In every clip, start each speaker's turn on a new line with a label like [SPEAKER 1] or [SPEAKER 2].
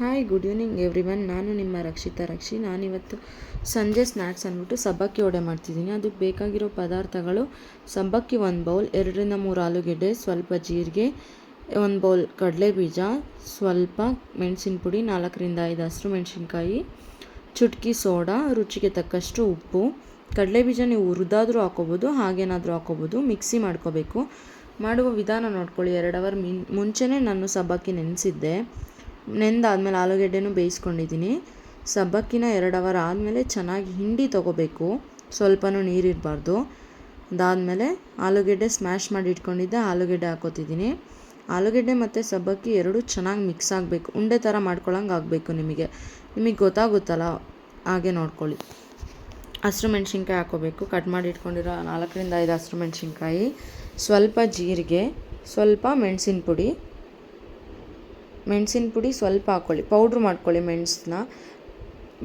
[SPEAKER 1] Hi good evening everyone ನಾನು ನಿಮ್ಮ ರಕ್ಷಿತಾ ರಕ್ಷಿ. ನಾನಿವತ್ತು ಸಂಜೆ ಸ್ನ್ಯಾಕ್ಸ್ ಅಂದ್ಬಿಟ್ಟು ಸಬ್ಬಕ್ಕಿ ವಡೆ ಮಾಡ್ತಿದ್ದೀನಿ. ಅದಕ್ಕೆ ಬೇಕಾಗಿರೋ ಪದಾರ್ಥಗಳು ಸಬ್ಬಕ್ಕಿ ಒಂದು ಬೌಲ್ ಎರಡರಿಂದ ಮೂರು ಆಲೂಗೆಡ್ಡೆ, ಸ್ವಲ್ಪ ಜೀರಿಗೆ, ಒಂದು ಬೌಲ್ ಕಡಲೆ ಬೀಜ ಸ್ವಲ್ಪ ಮೆಣಸಿನ ಪುಡಿ, ನಾಲ್ಕರಿಂದ ಐದು ಹಸಿರು ಮೆಣಸಿನ್ಕಾಯಿ, ಚುಟ್ಕಿ ಸೋಡಾ, ರುಚಿಗೆ ತಕ್ಕಷ್ಟು ಉಪ್ಪು. ಕಡಲೆ ಬೀಜ ನೀವು ಹುರಿದಾದರೂ ಹಾಕೋಬೋದು, ಹಾಗೇನಾದರೂ ಹಾಕೋಬೋದು. ಮಿಕ್ಸಿ ಮಾಡ್ಕೋಬೇಕು. ಮಾಡುವ ವಿಧಾನ ನೋಡ್ಕೊಳ್ಳಿ. ಎರಡು ಅವರ್ ಮಿನ್ ಮುಂಚೆನೇ ನಾನು ಸಬ್ಬಕ್ಕಿ ನೆನೆಸಿದ್ದೆ. ನೆಂದಾದ್ಮೇಲೆ ಆಲೂಗೆಡ್ಡೆನೂ ಬೇಯಿಸ್ಕೊಂಡಿದ್ದೀನಿ. ಸಬ್ಬಕ್ಕಿನ ಎರಡು ಅವರ್ ಆದಮೇಲೆ ಚೆನ್ನಾಗಿ ಹಿಂಡಿ ತೊಗೋಬೇಕು. ಸ್ವಲ್ಪನೂ ನೀರಿರಬಾರ್ದು ಅದಾದಮೇಲೆ ಆಲೂಗೆಡ್ಡೆ ಸ್ಮ್ಯಾಶ್ ಮಾಡಿ ಇಟ್ಕೊಂಡಿದ್ದೆ, ಆಲೂಗೆಡ್ಡೆ ಹಾಕೋತಿದ್ದೀನಿ. ಆಲೂಗೆಡ್ಡೆ ಮತ್ತು ಸಬ್ಬಕ್ಕಿ ಎರಡೂ ಚೆನ್ನಾಗಿ ಮಿಕ್ಸ್ ಆಗಬೇಕು. ಉಂಡೆ ಥರ ಮಾಡ್ಕೊಳ್ಳೋಂಗೆ ಆಗಬೇಕು ನಿಮಗೆ. ನಿಮಗೆ ಗೊತ್ತಾಗುತ್ತಲ್ಲ, ಹಾಗೆ ನೋಡ್ಕೊಳ್ಳಿ. ಹಸಿರು ಮೆಣಸಿನ್ಕಾಯಿ ಹಾಕೋಬೇಕು. ಕಟ್ ಮಾಡಿ ಇಟ್ಕೊಂಡಿರೋ ನಾಲ್ಕರಿಂದ ಐದು ಹಸಿರು ಮೆಣಸಿನ್ಕಾಯಿ. ಸ್ವಲ್ಪ ಜೀರಿಗೆ, ಸ್ವಲ್ಪ ಮೆಣಸಿನ ಪುಡಿ ಮೆಣಸಿನ ಪುಡಿ ಸ್ವಲ್ಪ ಹಾಕ್ಕೊಳ್ಳಿ ಪೌಡ್ರ್ ಮಾಡ್ಕೊಳ್ಳಿ ಮೆಣಸನ್ನ.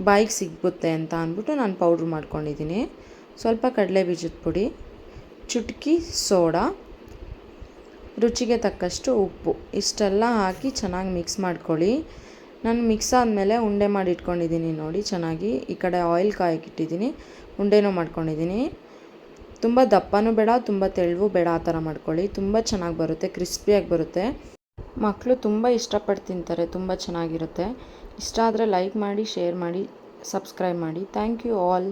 [SPEAKER 1] ಬಾಯಿಗೆ ಸಿಗುತ್ತೆ ಅಂತ ಅಂದ್ಬಿಟ್ಟು ನಾನು ಪೌಡ್ರ್ ಮಾಡ್ಕೊಂಡಿದ್ದೀನಿ. ಸ್ವಲ್ಪ ಕಡಲೆ ಬೀಜದ ಪುಡಿ, ಚುಟ್ಕಿ, ಸೋಡಾ, ರುಚಿಗೆ ತಕ್ಕಷ್ಟು ಉಪ್ಪು. ಇಷ್ಟೆಲ್ಲ ಹಾಕಿ ಚೆನ್ನಾಗಿ ಮಿಕ್ಸ್ ಮಾಡ್ಕೊಳ್ಳಿ. ನಾನು ಮಿಕ್ಸ್ ಆದಮೇಲೆ ಉಂಡೆ ಮಾಡಿ ಇಟ್ಕೊಂಡಿದ್ದೀನಿ ನೋಡಿ, ಚೆನ್ನಾಗಿ. ಈ ಕಡೆ ಆಯಿಲ್ ಕಾಯಕ್ಕಿಟ್ಟಿದ್ದೀನಿ ಉಂಡೆನೂ ಮಾಡ್ಕೊಂಡಿದ್ದೀನಿ. ತುಂಬ ದಪ್ಪನೂ ಬೇಡ, ತುಂಬ ತೆಳುವು ಬೇಡ ಆ ಥರ ಮಾಡ್ಕೊಳ್ಳಿ. ತುಂಬ ಚೆನ್ನಾಗಿ ಬರುತ್ತೆ ಕ್ರಿಸ್ಪಿಯಾಗಿ ಬರುತ್ತೆ. ಮಕ್ಕಳು ತುಂಬ ಇಷ್ಟಪಟ್ಟು ತಿಂತಾರೆ, ತುಂಬ ಚೆನ್ನಾಗಿರುತ್ತೆ. ಇಷ್ಟ ಆದರೆ ಲೈಕ್ ಮಾಡಿ ಶೇರ್ ಮಾಡಿ ಸಬ್ಸ್ಕ್ರೈಬ್ ಮಾಡಿ. Thank you all